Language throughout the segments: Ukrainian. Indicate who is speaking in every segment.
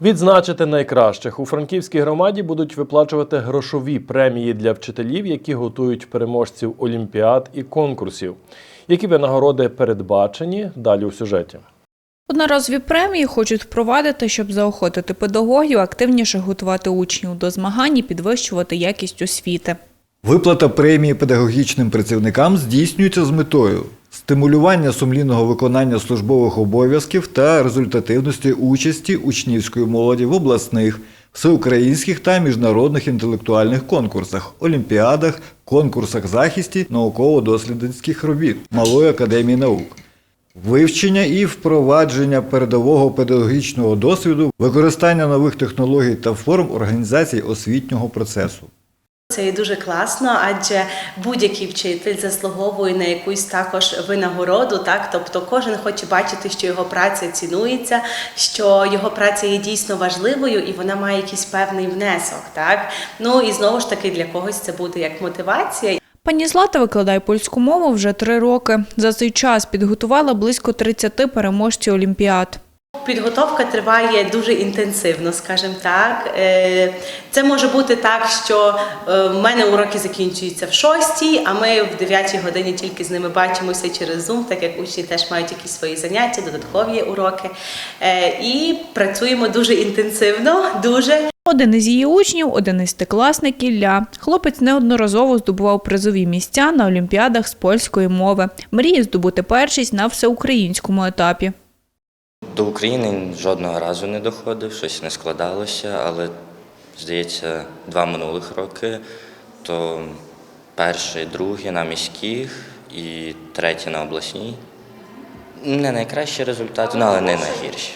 Speaker 1: Відзначити найкращих у франківській громаді будуть виплачувати грошові премії для вчителів, які готують переможців олімпіад і конкурсів. Які винагороди передбачені далі у сюжеті.
Speaker 2: Одноразові премії хочуть впровадити, щоб заохотити педагогів активніше готувати учнів до змагань і підвищувати якість освіти.
Speaker 3: Виплата премії педагогічним працівникам здійснюється з метою стимулювання сумлінного виконання службових обов'язків та результативності участі учнівської молоді в обласних, всеукраїнських та міжнародних інтелектуальних конкурсах, олімпіадах, конкурсах захисті науково-дослідницьких робіт Малої академії наук. Вивчення і впровадження передового педагогічного досвіду, використання нових технологій та форм організації освітнього процесу.
Speaker 4: Це є дуже класно, адже будь-який вчитель заслуговує на якусь також винагороду. Так, тобто кожен хоче бачити, що його праця цінується, що його праця є дійсно важливою і вона має якийсь певний внесок. Так, ну і знову ж таки для когось це буде як мотивація.
Speaker 2: Пані Злата викладає польську мову вже три роки. За цей час підготувала близько 30 переможців олімпіад.
Speaker 4: Підготовка триває дуже інтенсивно, скажімо так. Е, Це може бути так, що е, в мене уроки закінчуються в шостій, а ми в 9 годині тільки з ними бачимося через Zoom, так як учні теж мають якісь свої заняття, додаткові уроки. Е, І працюємо дуже інтенсивно, дуже.
Speaker 2: Один із її учнів, одинадцятикласник Ілля. Хлопець неодноразово здобував призові місця на олімпіадах з польської мови. Мріє здобути першість на всеукраїнському етапі.
Speaker 5: До України жодного разу не доходив, щось не складалося, але здається, два минулих роки, то перший, другий на міських і третій на обласній. Не найкращі результати, ну, але не найгірші.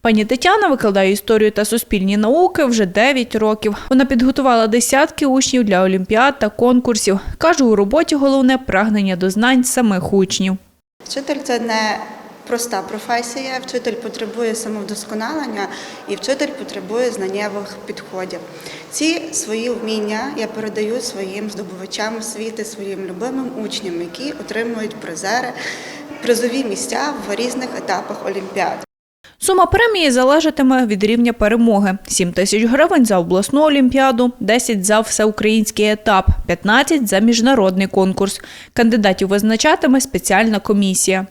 Speaker 2: Пані Тетяна викладає історію та суспільні науки вже 9 років. Вона підготувала десятки учнів для олімпіад та конкурсів. Каже, у роботі головне прагнення до знань самих учнів.
Speaker 6: Вчитель це не проста професія. Вчитель потребує самовдосконалення і вчитель потребує знаннєвих підходів. Ці свої вміння я передаю своїм здобувачам освіти, своїм любимим учням, які отримують призери, призові місця в різних етапах олімпіад.
Speaker 2: Сума премії залежатиме від рівня перемоги: 7 тисяч гривень за обласну олімпіаду, 10 за всеукраїнський етап, 15 за міжнародний конкурс. Кандидатів визначатиме спеціальна комісія.